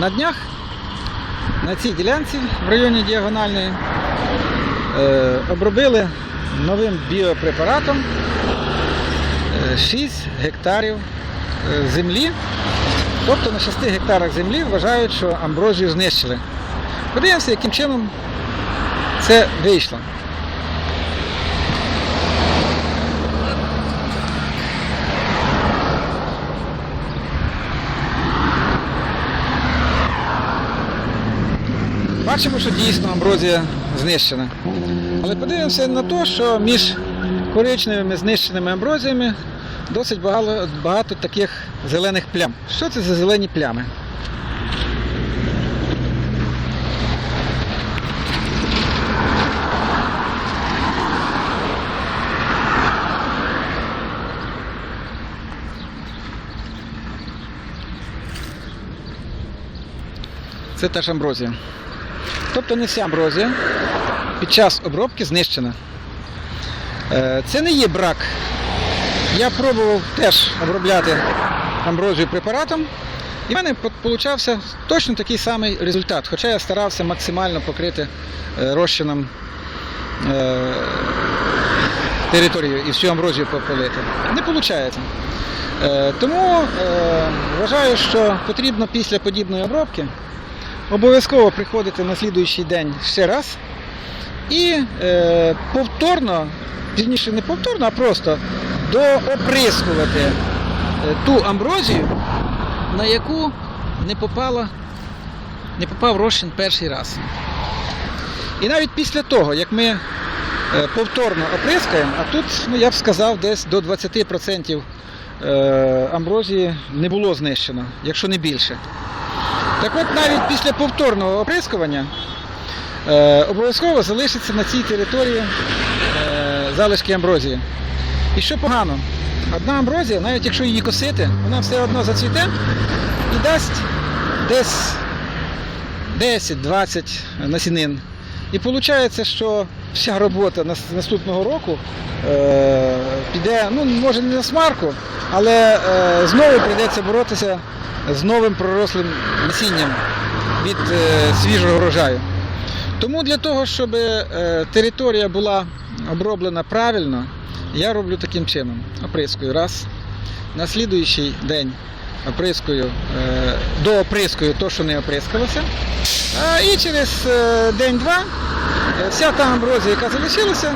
На днях на цій ділянці в районі діагональної е, обробили новим біопрепаратом е, 6 гектарів е, землі. Тобто на 6 гектарах землі вважають, що амброзію знищили. Подивимося, яким чином це вийшло. Бачимо, що дійсно амброзія знищена. Але подивимося на те, що між коричневими знищеними амброзіями досить багато, багато таких зелених плям. Що це за зелені плями? Це теж амброзія. Тобто не вся амброзія під час обробки знищена. Е, Це не є брак. Я пробував теж обробляти амброзію препаратом, і в мене получався точно такий самий результат, хоча я старався максимально покрити е, розчином е, територію і всю амброзію попилити. Не виходить. Тому вважаю, що потрібно після подібної обробки обов'язково приходити на слідуючий день ще раз і е, повторно, вірніше не повторно, а просто дооприскувати е, ту амброзію, на яку не попала, не попав розчин перший раз. І навіть після того, як ми е, повторно оприскаємо, а тут, ну, я б сказав, десь до 20% е, амброзії не було знищено, якщо не більше. Так от навіть після повторного оприскування е, обов'язково залишиться на цій території е, залишки амброзії. І що погано, одна амброзія, навіть якщо її косити, вона все одно зацвіте і дасть десь 10-20 насінин. І виходить, що вся робота наступного року е, піде, ну може не на смарку, але е, знову прийдеться боротися з новим пророслим насінням від е, свіжого врожаю. Тому для того, щоб е, територія була оброблена правильно, я роблю таким чином. Оприскую раз. На слідуючий день оприскую, е, дооприскую те, що не оприскалося. І через е, день-два е, вся та амброзія, яка залишилася,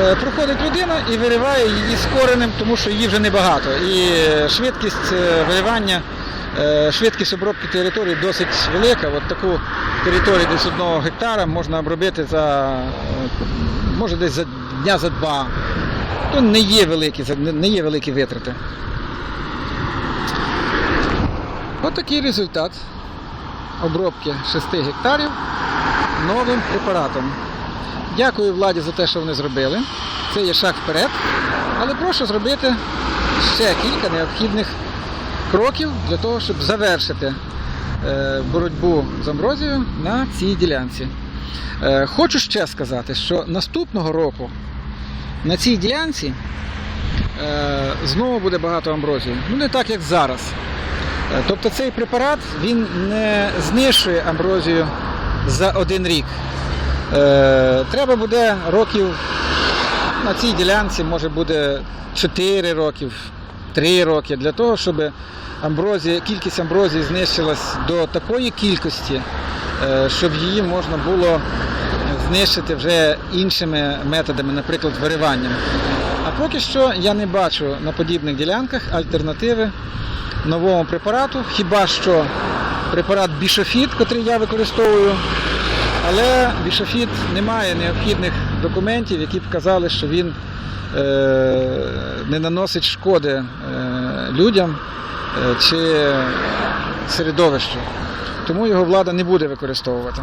е, проходить людина і вириває її з коренем, тому що її вже небагато. І е, швидкість е, виривання, е, швидкість обробки території досить велика. От таку територію десь одного гектара можна обробити за е, може десь за дня за два. То не є великі, не є великі витрати. От такий результат обробки 6 гектарів новим препаратом. Дякую владі за те, що вони зробили. Це є шаг вперед. Але прошу зробити ще кілька необхідних кроків для того, щоб завершити е, боротьбу з амброзією на цій ділянці. Е, Хочу ще сказати, що наступного року на цій ділянці е, знову буде багато амброзії. Ну не так, як зараз. Е, Тобто цей препарат він не знищує амброзію за один рік. Е, Треба буде років на цій ділянці, може буде 4 років, 3 роки, для того, щоб амброзія, кількість амброзії знищилась до такої кількості, е, щоб її можна було знищити вже іншими методами, наприклад, вириванням. А поки що я не бачу на подібних ділянках альтернативи новому препарату, хіба що препарат бішофіт, який я використовую, але бішофіт не має необхідних документів, які б казали, що він е, не наносить шкоди е, людям е, чи середовищу. Тому його влада не буде використовувати.